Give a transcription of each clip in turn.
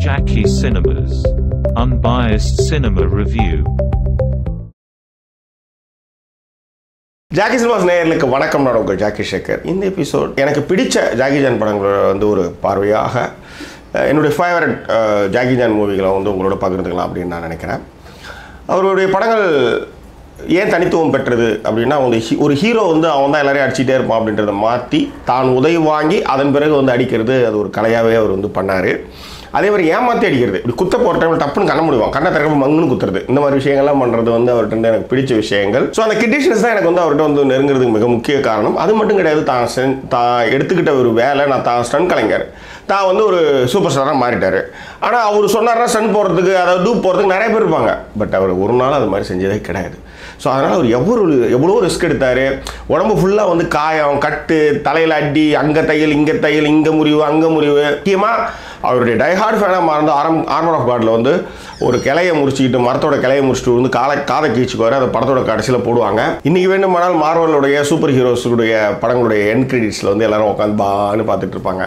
Jackie Cinemas. Unbiased Cinema Review. Jackie Cinemas நேயர்களுக்கு வணக்கம் நான் உங்கள் ஜாக்கி சேகர் இந்த எபிசோட் எனக்கு பிடிச்ச ஜாக்கி ஜான் படங்களோட வந்து ஒரு பார்வையாக என்னுடைய ஃபேவரட் ஜாக்கி ஜான் மூவிகளை வந்து உங்களோட பகிர்ந்துக்கலாம் அப்படின்னு நான் நினைக்கிறேன் அவருடைய படங்கள் ஏன் தனித்துவம் பெற்றது அப்படின்னா வந்து ஹீ- ஒரு ஹீரோ வந்து அவன் தான் எல்லாரையும் அடிச்சுட்டே இருப்பான் அப்படின்றத மாற்றி தான் உதவி வாங்கி அதன் பிறகு வந்து அடிக்கிறது அது ஒரு கலையாகவே அவர் வந்து பண்ணார் அதே மாதிரி ஏமாற்றி அடிக்கிறது. இப்படி குத்த போகிற டைமில் டப்புன்னு கண்ண முடியும் கண்ணை திறக்க மங்குன்னு குத்துறது. இந்த மாதிரி விஷயங்கள்லாம் பண்ணுறது வந்து அவர்கிட்ட இருந்து எனக்கு பிடிச்ச விஷயங்கள். ஸோ அந்த கிட்டிஷன்ஸ் தான் எனக்கு வந்து அவர்கிட்ட வந்து நெருங்குறதுக்கு மிக முக்கிய காரணம். அது மட்டும் கிடையாது தான் சென்- தான் எடுத்துக்கிட்ட ஒரு வேலை நான் தான் ஸ்டன் கலைஞர். தான் வந்து ஒரு சூப்பர் ஸ்டாராக மாறிட்டார். ஆனால் அவர் சொன்னார்னா ஸ்டன் போகிறதுக்கு அதாவது டூப் போகிறதுக்கு நிறைய பேர் இருப்பாங்க. பட் அவர் ஒரு நாள் அது மாதிரி செஞ்சதே கிடையாது. ஸோ அதனால் அவர் எவ்வளோ எவ்வளோ ரிஸ்க் எடுத்தார். உடம்பு ஃபுல்லாக வந்து காயம் கட்டு தலையில் அடி அங்கே தையல் இங்கே தையல் இங்கே முறிவு அங்கே முறிவு. முக்கியமாக அவருடைய டைஹார்ட் ஃபேனாக மாறந்து ஆரம் ஆர்மர் ஆஃப் காடில் வந்து ஒரு கிளையை முடிச்சுக்கிட்டு மரத்தோட கிளையை முடிச்சுட்டு வந்து காலை காதை கீழ்ச்சிக்குவார் அந்த படத்தோட கடைசியில் போடுவாங்க. இன்றைக்கி வேண்டுமானால் மார்வலுடைய சூப்பர் ஹீரோஸுடைய படங்களுடைய என் கிரெடிட்ஸில் வந்து எல்லோரும் உட்காந்து பான்னு பார்த்துட்டு இருப்பாங்க.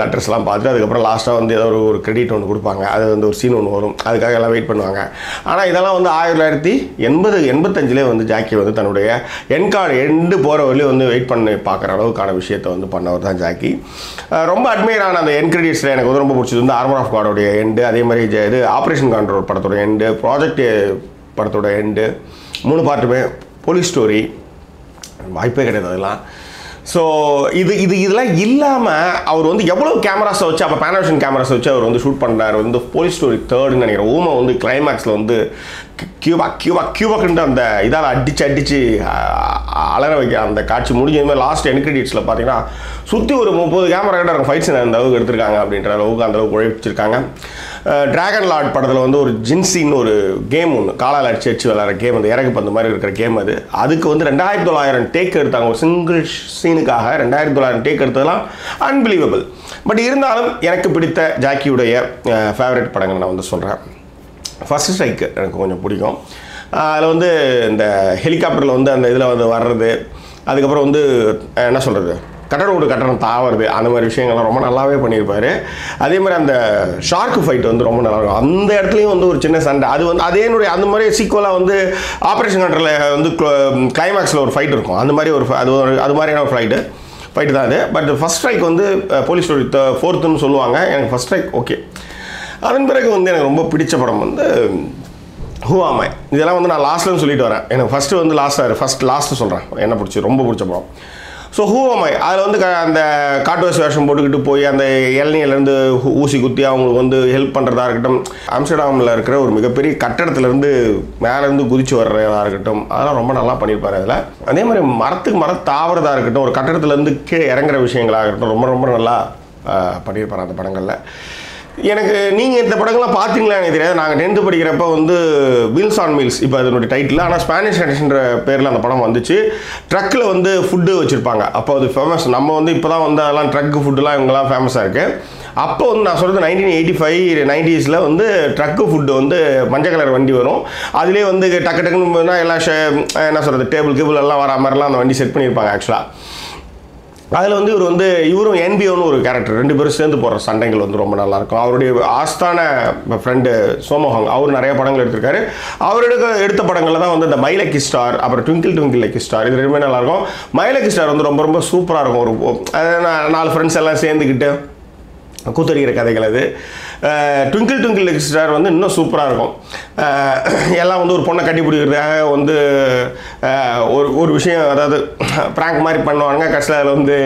லெட்டர்ஸ்லாம் பார்த்துட்டு அதுக்கப்புறம் லாஸ்ட்டாக வந்து ஏதோ ஒரு ஒரு கிரெடிட் ஒன்று கொடுப்பாங்க. அது வந்து ஒரு சீன் ஒன்று வரும். அதுக்காக எல்லாம் வெயிட் பண்ணுவாங்க. ஆனால் இதெல்லாம் வந்து ஆயிரத்தி தொள்ளாயிரத்தி எண்பது எண்பத்தஞ்சிலே வந்து ஜாக்கி வந்து தன்னுடைய என் கார்டு எண்டு போகிற வந்து வெயிட் பண்ணி பார்க்குற அளவுக்கான விஷயத்தை வந்து பண்ணவர் தான் ஜாக்கி. ரொம்ப அட்மையரான அந்த என் கிரெடிட்ஸில் எனக்கு எனக்கு ரொம்ப பிடிச்சது வந்து ஆர்மர் ஆஃப் காடோடைய எண்டு அதே மாதிரி இது ஆப்ரேஷன் கண்ட்ரோல் படத்தோட எண்டு ப்ராஜெக்ட் படத்தோட எண்டு மூணு பாட்டுமே போலீஸ் ஸ்டோரி வாய்ப்பே கிடையாது அதெல்லாம். ஸோ இது இது இதெல்லாம் இல்லாமல் அவர் வந்து எவ்வளோ கேமராஸை வச்சு அப்போ பேனோஷன் கேமராஸை வச்சு அவர் வந்து ஷூட் பண்ணுறாரு வந்து போலீஸ் ஸ்டோரி தேர்டுன்னு நினைக்கிறேன். ஊமை வந்து கிளைமேக்ஸில் வந்து கியூபா கியூபா கியூபாக்குன்ட்டு அந்த இதால் அடித்து அடித்து அலற வைக்க அந்த காட்சி முடிஞ்சதுமே லாஸ்ட் என் கிரெடிட்ஸில் பார்த்தீங்கன்னா சுற்றி ஒரு முப்பது கேமரா கிட்ட ஃபைட்ஸ் அந்த அளவுக்கு எடுத்திருக்காங்க அப்படின்ற அளவுக்கு அந்த அளவுக்கு உழைச்சிருக்காங்க டிராகன் லார்ட் படத்தில் வந்து ஒரு ஜின்சின்னு ஒரு கேம் ஒன்று காலால் அடிச்சு அடிச்சு விளாட்ற கேம் அந்த இறகு பந்து மாதிரி இருக்கிற கேம் அது. அதுக்கு வந்து ரெண்டாயிரத்தி தொள்ளாயிரம் டேக் எடுத்தாங்க. ஒரு சிங்கிள் சீனுக்காக ரெண்டாயிரத்தி தொள்ளாயிரம் டேக் எடுத்ததெல்லாம் அன்பிலீவபிள் பட் இருந்தாலும் எனக்கு பிடித்த ஜாக்கியுடைய ஃபேவரட் படங்கள் நான் வந்து சொல்கிறேன் ஃபர்ஸ்ட் ஸ்ட்ரைக் எனக்கு கொஞ்சம் பிடிக்கும். அதில் வந்து இந்த ஹெலிகாப்டரில் வந்து அந்த இதில் வந்து வர்றது அதுக்கப்புறம் வந்து என்ன சொல்கிறது கட்டடம் விட்டு கட்டணம் தாவறது அந்த மாதிரி விஷயங்கள்லாம் ரொம்ப நல்லாவே பண்ணியிருப்பாரு. அதே மாதிரி அந்த ஷார்க் ஃபைட் வந்து ரொம்ப நல்லா இருக்கும் அந்த இடத்துலையும் வந்து ஒரு சின்ன சண்டை. அது வந்து அதே என்னுடைய அந்த மாதிரி சீக்குவலாக வந்து ஆப்ரேஷன் கண்ட்ரில் வந்து கிளைமேக்ஸில் ஒரு ஃபைட் இருக்கும். அந்த மாதிரி ஒரு அது ஒரு அது மாதிரியான ஒரு ஃப்ளைட்டு ஃபைட்டு தான் அது. பட் ஃபஸ்ட் ஸ்ட்ரைக் வந்து போலீஸ் ஃபோர்த்துன்னு சொல்லுவாங்க. எனக்கு ஃபஸ்ட் ஸ்ட்ரைக் ஓகே அதன் பிறகு வந்து எனக்கு ரொம்ப பிடிச்ச படம் வந்து ஹூ ஆமை இதெல்லாம் வந்து நான் லாஸ்ட்லன்னு சொல்லிட்டு வரேன். எனக்கு ஃபஸ்ட்டு வந்து லாஸ்ட்டாக ஃபஸ்ட் லாஸ்ட்டு சொல்கிறேன் என்ன பிடிச்சி ரொம்ப பிடிச்ச படம். ஸோ ஹூ அதில் வந்து க- அந்த காட்டுவாசி வேஷம் போட்டுக்கிட்டு போய் அந்த இளநியிலேருந்து ஊசி குத்தி அவங்களுக்கு வந்து ஹெல்ப் பண்ணுறதா இருக்கட்டும் ஆம்ஸ்டர்டாமில் இருக்கிற ஒரு மிகப்பெரிய கட்டடத்துலேருந்து மேலேருந்து குதிச்சு வர்றதா இருக்கட்டும் அதெல்லாம் ரொம்ப நல்லா பண்ணியிருப்பார் அதில். அதே மாதிரி மரத்துக்கு மரம் தாவறதா இருக்கட்டும் ஒரு கட்டடத்துலேருந்து கீழே இறங்குற விஷயங்களாக இருக்கட்டும் ரொம்ப ரொம்ப நல்லா பண்ணியிருப்பார் அந்த படங்களில். எனக்கு நீங்கள் இந்த படங்கள்லாம் பார்த்தீங்களா எனக்கு தெரியாது. நாங்கள் டென்த்து படிக்கிறப்ப வந்து வீல்ஸ் ஆன் மீல்ஸ் இப்போ அதனுடைய டைட்டில் ஆனால் ஸ்பானிஷ் எடிஷன்ற பேரில் அந்த படம் வந்துச்சு. ட்ரக்கில் வந்து ஃபுட்டு வச்சுருப்பாங்க. அப்போ அது ஃபேமஸ் நம்ம வந்து இப்போ தான் வந்து அதெல்லாம் ட்ரக்கு ஃபுட்டுலாம் இவங்கெல்லாம் ஃபேமஸாக இருக்குது அப்போ வந்து நான் சொல்கிறது நைன்டீன் எயிட்டி ஃபைவ் நைன்டிஸில் வந்து ட்ரக்கு ஃபுட்டு வந்து மஞ்சள் கலர் வண்டி வரும். அதுலேயே வந்து டக்கு டக்குன்னு எல்லாம் ஷே- என்ன சொல்கிறது டேபிள் கேபிள் எல்லாம் வர மாதிரிலாம் அந்த வண்டி செட் பண்ணியிருப்பாங்க ஆக்சுவலாக அதில் வந்து இவர் வந்து இவரும் என்பிஓன்னு ஒரு கேரக்டர் ரெண்டு பேரும் சேர்ந்து போடுற சண்டைகள் வந்து ரொம்ப நல்லாயிருக்கும். அவருடைய ஆஸ்தான ஃப்ரெண்டு சோமோஹங் அவர் நிறைய படங்கள் எடுத்திருக்காரு. அவர் எடுக்க எடுத்த படங்களில் தான் வந்து இந்த மைலக்கி ஸ்டார் அப்புறம் ட்விங்கிள் ட்விங்கிள் லக்கி ஸ்டார் இது ரெண்டுமே நல்லாயிருக்கும். மைலக்கி ஸ்டார் வந்து ரொம்ப ரொம்ப சூப்பராக இருக்கும். ஒரு நாலு ஃப்ரெண்ட்ஸ் எல்லாம் சேர்ந்துக்கிட்டு கூத்தடிக்கிற கதைகள் அது. ட்விங்கிள் ட்விங்கிள் லிட்டில் ஸ்டார் வந்து இன்னும் சூப்பராக இருக்கும். எல்லாம் வந்து ஒரு பொண்ணை கட்டி பிடிக்கிறதுக்காக வந்து ஒரு ஒரு விஷயம் அதாவது ப்ராங்க் மாதிரி பண்ணுவானுங்க. கடைசியில் அதில் வந்து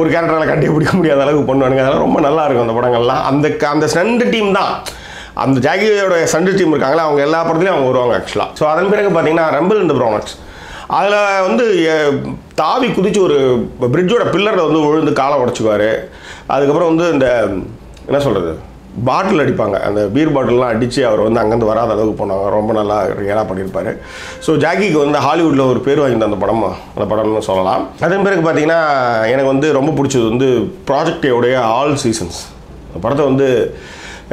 ஒரு கேரக்டரால் கட்டி பிடிக்க முடியாத அளவுக்கு பண்ணுவானுங்க. அதெல்லாம் ரொம்ப நல்லா இருக்கும் அந்த படங்கள்லாம். அந்த அந்த ஸ்னண்டு டீம் தான். அந்த ஜாகியோட சண்டு டீம் இருக்காங்களே அவங்க எல்லா படத்துலையும் அவங்க வருவாங்க ஆக்சுவலாக ஸோ அதன் பிறகு பார்த்தீங்கன்னா ரம்பிள் இந்த ப்ரோனட்ஸ் அதில் வந்து தாவி குதித்து ஒரு பிரிட்ஜோட பில்லரில் வந்து விழுந்து காலை உடச்சிக்குவார். அதுக்கப்புறம் வந்து இந்த என்ன சொல்கிறது பாட்டில் அடிப்பாங்க. அந்த பீர் பாட்டில்லாம் அடித்து அவர் வந்து அங்கேருந்து வராத அளவுக்கு போனாங்க. ரொம்ப நல்லா ரியலாக பண்ணியிருப்பார். ஸோ ஜாக்கிக்கு வந்து ஹாலிவுட்டில் ஒரு பேர் வாங்கியிருந்த அந்த படம் அந்த படம்னு சொல்லலாம். அதன் பிறகு பார்த்தீங்கன்னா எனக்கு வந்து ரொம்ப பிடிச்சது வந்து ப்ராஜெக்டோடைய ஆல் சீசன்ஸ் அந்த படத்தை வந்து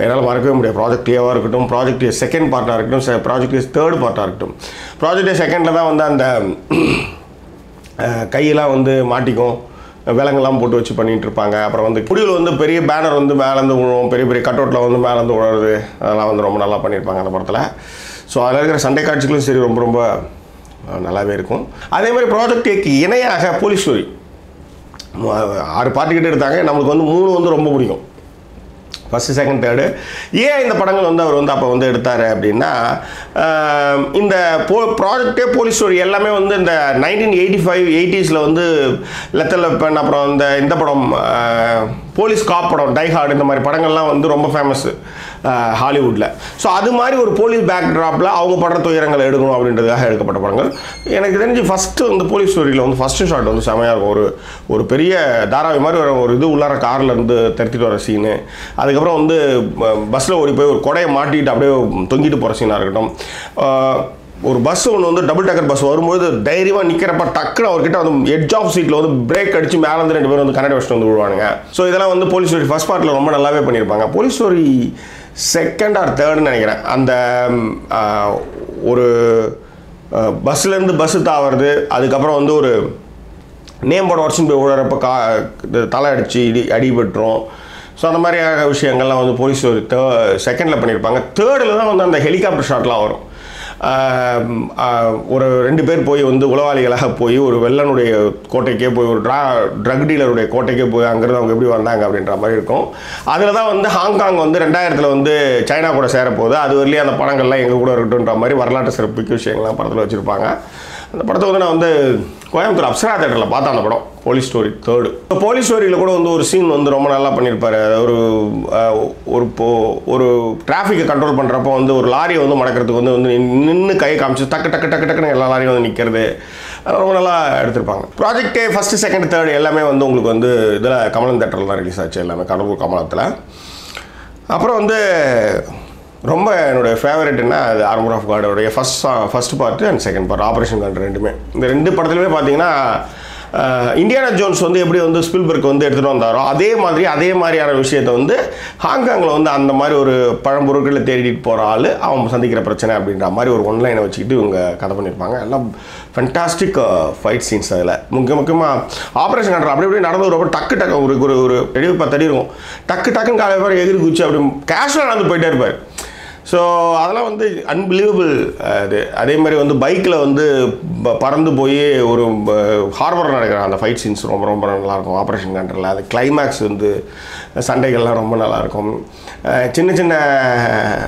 என்னால் மறக்கவே முடியாது. ப்ராஜெக்ட் ஏவாக இருக்கட்டும் ப்ராஜெக்ட் செகண்ட் பார்ட்டாக இருக்கட்டும் ப்ராஜெக்ட் தேர்ட் பார்ட்டாக இருக்கட்டும். ப்ராஜெக்ட் செகண்டில் தான் வந்து அந்த கையெல்லாம் வந்து மாட்டிக்கும். விலங்கெல்லாம் போட்டு வச்சு பண்ணிகிட்டு இருப்பாங்க அப்புறம் வந்து குடியில் வந்து பெரிய பேனர் வந்து மேலேருந்து விழுவும் பெரிய பெரிய கட் அவுட்டில் வந்து மேலேருந்து விழுறது அதெல்லாம் வந்து ரொம்ப நல்லா பண்ணியிருப்பாங்க அந்த படத்தில். ஸோ அதில் இருக்கிற சண்டை காட்சிகளும் சரி ரொம்ப ரொம்ப நல்லாவே இருக்கும். அதே மாதிரி ப்ராஜெக்ட் ஏக்கு இணையாக போலீஸ் ஸ்டோரி ஆறு பாட்டுக்கிட்டே எடுத்தாங்க நம்மளுக்கு வந்து மூணு வந்து ரொம்ப பிடிக்கும். ஃபஸ்ட்டு செகண்ட் தேர்டு ஏன் இந்த படங்கள் வந்து அவர் வந்து அப்போ வந்து எடுத்தார் அப்படின்னா இந்த போ ப்ராஜெக்டே போலீஸ் ஸ்டோரி எல்லாமே வந்து இந்த நைன்டீன் எயிட்டி ஃபைவ் எயிட்டிஸில் வந்து லெத்தல் வெப்பன் அப்புறம் இந்த இந்த படம் போலீஸ் காப் படம் டைஹார்டு இந்த மாதிரி படங்கள்லாம் வந்து ரொம்ப ஃபேமஸ்ஸு ஹாலிவுட்டில் ஸோ அது மாதிரி ஒரு போலீஸ் பேக் ட்ராப்பில் அவங்க படுற துயரங்களை எடுக்கணும் அப்படின்றதுக்காக எடுக்கப்பட்ட படங்கள். எனக்கு தெரிஞ்சு ஃபஸ்ட்டு வந்து போலீஸ் ஸ்டோரியில் வந்து ஃபஸ்ட்டு ஷாட் வந்து செமையாக இருக்கும். ஒரு ஒரு பெரிய தாராவி மாதிரி ஒரு ஒரு இது உள்ளார காரில் இருந்து திரட்டிட்டு வர சீனு அதுக்கப்புறம் வந்து பஸ்ஸில் ஓடி போய் ஒரு கொடையை மாட்டிட்டு அப்படியே தொங்கிட்டு போகிற சீனாக இருக்கட்டும். ஒரு பஸ் ஒன்று வந்து டபுள் டக்கர் பஸ் வரும்போது தைரியமாக நிற்கிறப்ப டக்குனு அவர்கிட்ட வந்து எட்ஜ் ஆஃப் சீட்டில் வந்து பிரேக் அடித்து மேலே வந்து ரெண்டு பேரும் வந்து கனெக்ட் வச்சுட்டு வந்து விடுவானுங்க ஸோ இதெல்லாம் வந்து போலீஸ் ஸ்டோரி ஃபஸ்ட் பார்ட்டில் ரொம்ப நல்லாவே பண்ணியிருப்பாங்க. போலீஸ் ஸ்டோரி செகண்ட் ஆர் தேர்டுன்னு நினைக்கிறேன். அந்த ஒரு பஸ்ஸுலேருந்து பஸ்ஸு தாவறது அதுக்கப்புறம் வந்து ஒரு நேம் போர்டு உடச்சுன்னு போய் விழுறப்ப கா இது தலை அடித்து இடி அடிபட்டுரும். ஸோ அந்த மாதிரியான விஷயங்கள்லாம் வந்து போலீஸ் ஒரு தே செகண்டில் பண்ணியிருப்பாங்க. தேர்டில் தான் வந்து அந்த ஹெலிகாப்டர் ஷாட்லாம் வரும். ஒரு ரெண்டு பேர் போய் வந்து உளவாளிகளாக போய் ஒரு வெள்ளனுடைய கோட்டைக்கே போய் ஒரு ட்ரா ட்ரக் டீலருடைய கோட்டைக்கே போய் அங்கேருந்து அவங்க எப்படி வந்தாங்க அப்படின்ற மாதிரி இருக்கும். அதில் தான் வந்து ஹாங்காங் வந்து ரெண்டாயிரத்தில் வந்து சைனா கூட சேரப்போகுது. அது வரலையும் அந்த படங்கள்லாம் எங்கள் கூட இருக்கட்டும்ன்ற மாதிரி வரலாற்று சிறப்புக்கு விஷயங்கள்லாம் படத்தில் வச்சுருப்பாங்க. அந்த படத்தை வந்து நான் வந்து கோயம்புத்தூர் அப்சரா தேட்டரில் பார்த்தேன் அந்த படம் போலீஸ் ஸ்டோரி தேர்டு இப்போ போலீஸ் ஸ்டோரியில் கூட வந்து ஒரு சீன் வந்து ரொம்ப நல்லா பண்ணியிருப்பாரு ஒரு ஒரு ஒரு டிராஃபிக்கை கண்ட்ரோல் பண்ணுறப்போ வந்து ஒரு லாரியை வந்து மடக்கிறதுக்கு வந்து வந்து நின்று கை காமிச்சு டக்கு டக்கு டக்கு டக்குன்னு எல்லா லாரியும் வந்து நிற்கிறது ரொம்ப நல்லா எடுத்திருப்பாங்க. ப்ராஜெக்டே ஃபஸ்ட்டு செகண்ட் தேர்டு எல்லாமே வந்து உங்களுக்கு வந்து இதில் கமலம் தேட்டரில் தான் ரிலீஸ் ஆச்சு எல்லாமே. கடலூர் கமலத்தில். அப்புறம் வந்து ரொம்ப என்னுடைய ஃபேவரட்னா அது armour of காடோடைய first first part and second part Operation Condor ரெண்டுமே. இந்த ரெண்டு படத்துலையுமே பார்த்தீங்கன்னா இந்தியானா ஜோன்ஸ் வந்து எப்படி வந்து ஸ்பில்பர்க் வந்து எடுத்துகிட்டு வந்தாரோ அதே மாதிரி அதே மாதிரியான விஷயத்தை வந்து ஹாங்காங்கில் வந்து அந்த மாதிரி ஒரு பழம்பொருட்களை தேடிட்டு போகிற ஆள் அவன் சந்திக்கிற பிரச்சனை அப்படின்ற மாதிரி ஒரு ஒன்லைனை வச்சுக்கிட்டு இவங்க கதை பண்ணியிருப்பாங்க எல்லாம் ஃபென்டாஸ்டிக் ஃபைட் சீன்ஸ் அதில். முக்கிய முக்கியமாக ஆப்ரேஷன் கண்டர் அப்படி இப்படி நடந்து ரொம்ப டக்கு டக்கு ஒரு ஒரு ஒரு எடி பத்தடி இருக்கும் டக்கு டக்குன்னு காலை எகிரி குச்சி அப்படி கேஷுவலாக நடந்து போயிட்டே இருப்பார். ஸோ அதெல்லாம் வந்து அன்பிலீவபிள் அது. அதே மாதிரி வந்து பைக்கில் வந்து ப- பறந்து போய் ஒரு ஹார்பர் நடக்கிற அந்த ஃபைட் சீன்ஸ் ரொம்ப ரொம்ப நல்லாயிருக்கும். ஆப்ரேஷன் கண்ட்ரில் அது கிளைமேக்ஸ் வந்து சண்டைகள்லாம் ரொம்ப நல்லாயிருக்கும். சின்ன சின்ன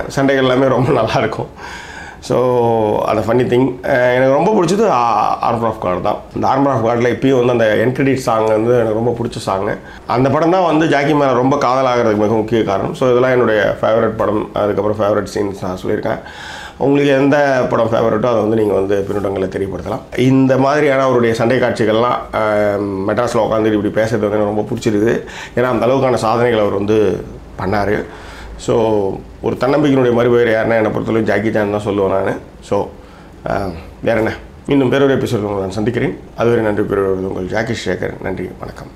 சண்டைகள் எல்லாமே ரொம்ப நல்லாயிருக்கும். ஸோ அந்த ஃபன்னி திங் எனக்கு ரொம்ப பிடிச்சது ஆர்மர் ஆஃப் கார்டு தான். இந்த ஆர்மர் ஆஃப் கார்டில் இப்பயும் வந்து அந்த என்கிரெடிட் சாங் வந்து எனக்கு ரொம்ப பிடிச்ச சாங்கு அந்த படம் தான் வந்து ஜாக்கி மேலே ரொம்ப காதலாகிறதுக்கு மிக முக்கிய காரணம். ஸோ இதெல்லாம் என்னுடைய ஃபேவரட் படம். அதுக்கப்புறம் ஃபேவரட் சீன்ஸ் நான் சொல்லியிருக்கேன். உங்களுக்கு எந்த படம் ஃபேவரட்டோ அதை வந்து நீங்கள் வந்து பின்னூட்டங்களை தெரியப்படுத்தலாம். இந்த மாதிரியான அவருடைய சண்டை காட்சிகள்லாம் மெட்ராஸில் உட்காந்து இப்படி பேசுறது வந்து எனக்கு ரொம்ப பிடிச்சிருக்குது. ஏன்னா அந்த அளவுக்கான சாதனைகள் அவர் வந்து பண்ணார். ஸோ ஒரு தன்னம்பிக்கையினுடைய மறுபெயர் யாருன்னா என்னை பொறுத்தளவு ஜாக்கி ஜான் தான் சொல்லுவேன் நான். ஸோ வேற என்ன? இன்னும் வேறொரு எபிசோட் உங்களை நான் சந்திக்கிறேன். அதுவரை நன்றி பெறுவது உங்கள் ஜாக்கி சேகர். நன்றி. வணக்கம்.